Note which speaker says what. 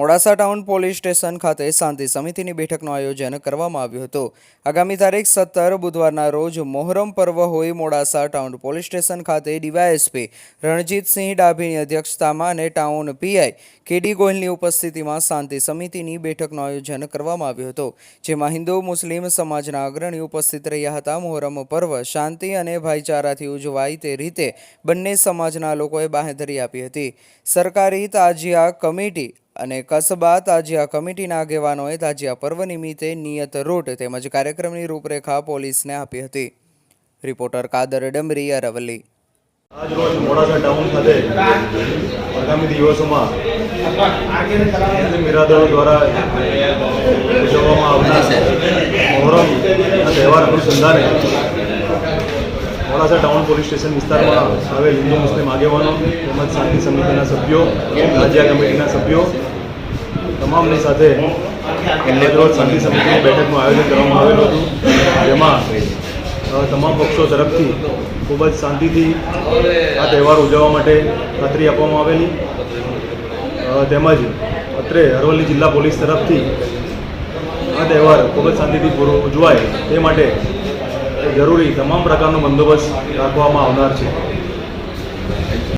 Speaker 1: Modasa town police station ખાતે શાંતિ સમિતિની બેઠકનું આયોજન કરવામાં આવ્યું હતું. આગામી તારીખ સત્તર, બુધવારના રોજ મોહરમ પર્વ હોય મોડાસા ટાઉન પોલીસ સ્ટેશન ખાતે ડીવાયએસપી રણજીતસિંહ ડાભીની અધ્યક્ષતામાં અને ટાઉન પીઆઈ કેડી ગોહિલની ઉપસ્થિતિમાં શાંતિ સમિતિની બેઠકનું આયોજન કરવામાં આવ્યું હતું. જેમાં હિન્દુ, મુસ્લિમ સમાજના અગ્રણી ઉપસ્થિત રહ્યા હતા. મોહરમ પર્વ શાંતિ અને ભાઈચારાથી ઉજવાય તે રીતે બંને સમાજના લોકોએ બાંહેધરી આપી હતી. સરકારી તાજિયા કમિટી અને કસબા તાજિયા કમિટીના આગેવાનોએ તાજિયા પર્વ નિમિત્તે નિયત રૂટ તેમજ કાર્યક્રમની રૂપરેખા પોલીસને આપી હતી. રિપોર્ટર કાદર ડમરી અરવલ્લી.
Speaker 2: આજ રોજ મોડાસા ટાઉન ખાતે આગામી દિવસોમાં મિરાદરો દ્વારા ઉજવવામાં આવનાર મોહરમના તહેવાર અનુસંધાને મોડાસા ટાઉન પોલીસ સ્ટેશન વિસ્તારમાં આવેલ હિન્દુ મુસ્લિમ આગેવાનો તેમજ શાંતિ સમિતિના સભ્યો રાજ્ય કમિટીના સભ્યો તમામની સાથે રોજ શાંતિ સમિતિની બેઠકનું આયોજન કરવામાં આવેલું હતું. જેમાં તમામ પક્ષો તરફથી ખૂબ જ શાંતિથી આ તહેવાર ઉજવવા માટે ખાતરી આપવામાં આવેલી. તેમજ અત્રે અરવલ્લી જિલ્લા પોલીસ તરફથી આ તહેવાર ખૂબ જ શાંતિથી પૂરો ઉજવાય તે માટે જરૂરી તમામ પ્રકારનો બંદોબસ્ત રાખવામાં આવનાર છે.